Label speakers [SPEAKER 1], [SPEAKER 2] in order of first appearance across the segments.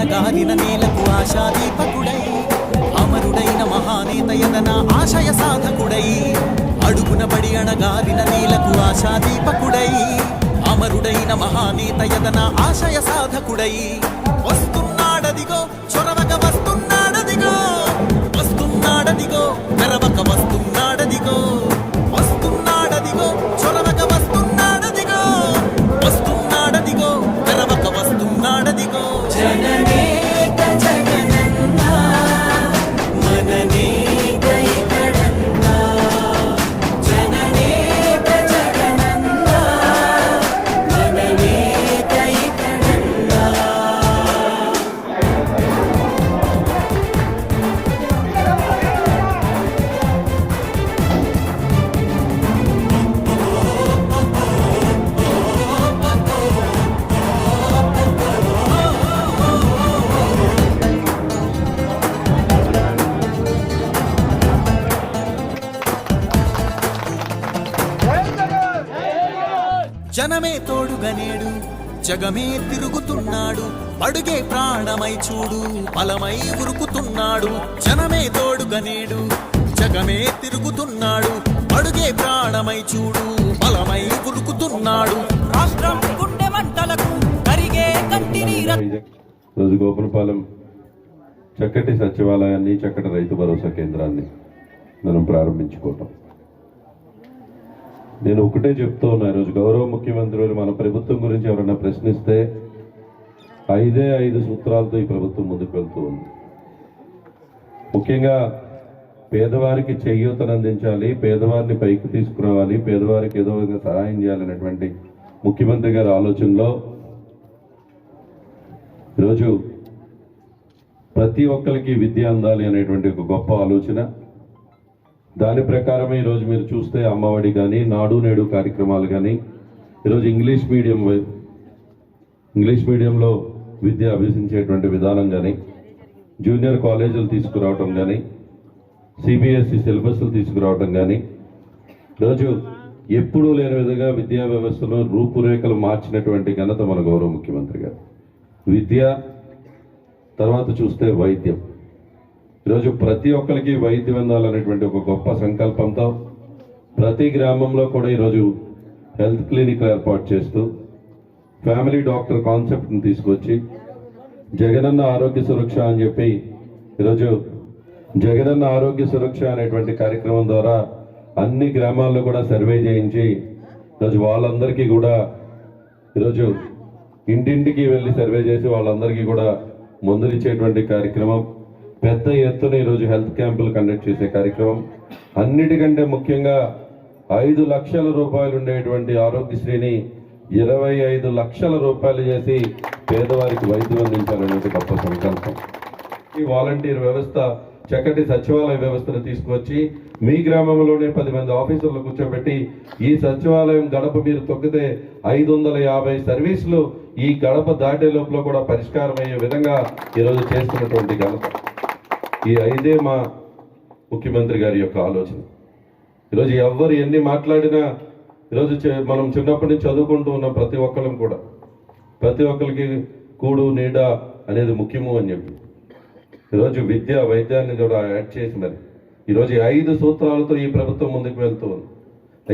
[SPEAKER 1] అణగారిన నేలకు ఆశాదీపకుడై అమరుడైన మహానేత యదన ఆశయ సాధకుడై అడుగున పడి అణగారిన నేలకు ఆశాదీపకుడై అమరుడైన మహానేత యదన ఆశయ సాధకుడై వస్తున్నాడదిగో చొరవగవ జనమే తోడుగనేడు జగమే తిరుగుతున్నాడు. అడుగే ప్రాణమై చూడు. బలమై ఉరుకుతున్నాడు. జనమే తోడుగనేడు జగమే తిరుగుతున్నాడు. అడుగే ప్రాణమై చూడు. బలమై ఉరుకుతున్నాడు. రాష్ట్రం గుండె మంటలకు కరిగే కంటి
[SPEAKER 2] రోజు గోపులపాలెం చక్కటి సచివాలయాన్ని చక్కటి రైతు భరోసా కేంద్రాన్ని మనం ప్రారంభించుకోవటం. నేను ఒకటే చెప్తూ ఉన్నా ఈరోజు గౌరవ ముఖ్యమంత్రులు మన ప్రభుత్వం గురించి ఎవరైనా ప్రశ్నిస్తే ఐదే ఐదు సూత్రాలతో ఈ ప్రభుత్వం ముందుకు వెళ్తూ ఉంది. ముఖ్యంగా పేదవారికి చేయూతను అందించాలి పేదవారిని పైకి తీసుకురావాలి పేదవారికి ఏదో విధంగా సహాయం చేయాలనేటువంటి ముఖ్యమంత్రి గారి ఆలోచనలో ఈరోజు ప్రతి ఒక్కరికి విద్య అందాలి అనేటువంటి ఒక గొప్ప ఆలోచన. దాని ప్రకారమే ఈరోజు మీరు చూస్తే అమ్మఒడి కానీ నాడు నేడు కార్యక్రమాలు కానీ ఈరోజు ఇంగ్లీష్ మీడియం ఇంగ్లీష్ మీడియంలో విద్య అభ్యసించేటువంటి విధానం కానీ జూనియర్ కాలేజీలు తీసుకురావటం కానీ సిబిఎస్ఈ సిలబస్లు తీసుకురావటం కానీ ఈరోజు ఎప్పుడూ లేని విధంగా విద్యా వ్యవస్థలో రూపురేఖలు మార్చినటువంటి ఘనత మన గౌరవ ముఖ్యమంత్రి గారు. విద్య తర్వాత చూస్తే వైద్యం. ఈరోజు ప్రతి ఒక్కరికి వైద్యం అందాలనేటువంటి ఒక గొప్ప సంకల్పంతో ప్రతి గ్రామంలో కూడా ఈరోజు హెల్త్ క్లినిక్ ఏర్పాటు చేస్తూ ఫ్యామిలీ డాక్టర్ కాన్సెప్ట్ని తీసుకొచ్చి జగనన్న ఆరోగ్య సురక్ష అని చెప్పి ఈరోజు జగనన్న ఆరోగ్య సురక్ష అనేటువంటి కార్యక్రమం ద్వారా అన్ని గ్రామాల్లో కూడా సర్వే చేయించి ఈరోజు వాళ్ళందరికీ కూడా ఈరోజు ఇంటింటికి వెళ్ళి సర్వే చేసి వాళ్ళందరికీ కూడా మందులు కార్యక్రమం పెద్ద ఎత్తున ఈరోజు హెల్త్ క్యాంపులు కండక్ట్ చేసే కార్యక్రమం. అన్నిటికంటే ముఖ్యంగా ఐదు లక్షల రూపాయలు ఉండేటువంటి ఆరోగ్యశ్రీని ఇరవై ఐదు లక్షల రూపాయలు చేసి పేదవారికి వైద్యం అందించాలనేది గొప్ప సంకల్పం. ఈ వాలంటీర్ వ్యవస్థ చక్కటి సచివాలయ వ్యవస్థను తీసుకువచ్చి మీ గ్రామంలోనే పది మంది ఆఫీసర్లు కూర్చోబెట్టి ఈ సచివాలయం గడప మీరు తొక్కితే ఐదు వందల యాభై సర్వీసులు ఈ గడప దాటే లోపల కూడా పరిష్కారం అయ్యే విధంగా ఈరోజు చేస్తున్నటువంటి గడప ఈ ఐదే మా ముఖ్యమంత్రి గారి యొక్క ఆలోచన. ఈరోజు ఎవరు ఎన్ని మాట్లాడినా ఈరోజు చే- మనం చిన్నప్పటి నుంచి చదువుకుంటూ ఉన్న ప్రతి ఒక్కరం కూడా. ప్రతి ఒక్కరికి కూడు నీడ అనేది ముఖ్యము అని చెప్పి. ఈరోజు విద్య వైద్యాన్ని కూడా యాడ్ చేసి మరి. ఈరోజు ఐదు సూత్రాలతో ఈ ప్రభుత్వం ముందుకు వెళ్తూ ఉంది.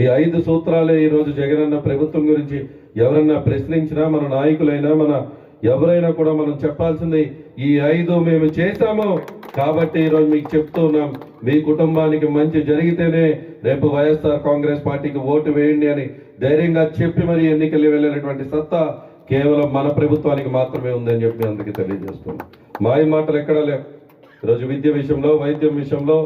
[SPEAKER 2] ఈ ఐదు సూత్రాలే ఈరోజు జగనన్న ప్రభుత్వం గురించి ఎవరన్నా ప్రశ్నించినా మన నాయకులైనా మన ఎవరైనా కూడా మనం చెప్పాల్సింది ఈ ఐదు మేము చేశాము. కాబట్టి ఈరోజు మీకు చెప్తున్నాం మీ కుటుంబానికి మంచి జరిగితేనే రేపు వైఎస్ఆర్ కాంగ్రెస్ పార్టీకి ఓటు వేయండి అని ధైర్యంగా చెప్పి మరి ఎన్నికలు వెళ్ళినటువంటి సత్తా కేవలం మన ప్రభుత్వానికి మాత్రమే ఉందని చెప్పి అందుకే అందరికీ తెలియజేస్తున్నాం. మాయ మాటలు ఎక్కడా లేవు. ఈరోజు విద్య విషయంలో వైద్యం విషయంలో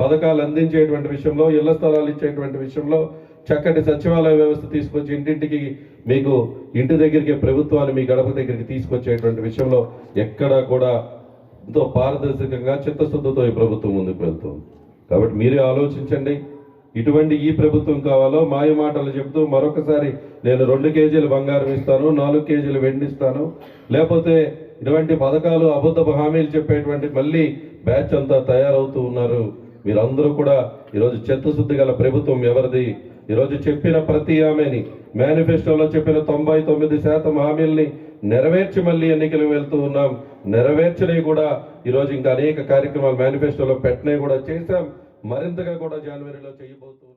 [SPEAKER 2] పథకాలు అందించేటువంటి విషయంలో ఇళ్ళ స్థలాలు ఇచ్చేటువంటి విషయంలో చక్కటి సచివాలయ వ్యవస్థ తీసుకొచ్చి ఇంటింటికి మీకు ఇంటి దగ్గరికి ప్రభుత్వాన్ని మీ గడప దగ్గరికి తీసుకొచ్చేటువంటి విషయంలో ఎక్కడా కూడా ఎంతో పారదర్శకంగా చిత్తశుద్ధితో ఈ ప్రభుత్వం ముందుకు వెళ్తుంది. కాబట్టి మీరే ఆలోచించండి. ఇటువంటి ఈ ప్రభుత్వం కావాలో మాయ మాటలు చెబుతూ మరొకసారి నేను రెండు కేజీలు బంగారం ఇస్తాను నాలుగు కేజీలు వెండిస్తాను లేకపోతే ఇటువంటి పథకాలు అబద్ధపు హామీలు చెప్పేటువంటి మళ్ళీ బ్యాచ్ అంతా తయారవుతూ ఉన్నారు. మీరందరూ కూడా ఈరోజు చిత్తశుద్ధి గల ప్రభుత్వం ఎవరిది? ఈరోజు చెప్పిన ప్రతి ఆమెని మేనిఫెస్టోలో చెప్పిన తొంభై తొమ్మిది శాతం హామీల్ని నెరవేర్చి మళ్ళీ ఎన్నికలు వెళ్తూ ఉన్నాం. నెరవేర్చినవి కూడా ఈరోజు ఇంకా అనేక కార్యక్రమాలు మేనిఫెస్టోలో పెట్టినవి కూడా చేశాం. మరింతగా కూడా జనవరిలో చేయబోతున్నాం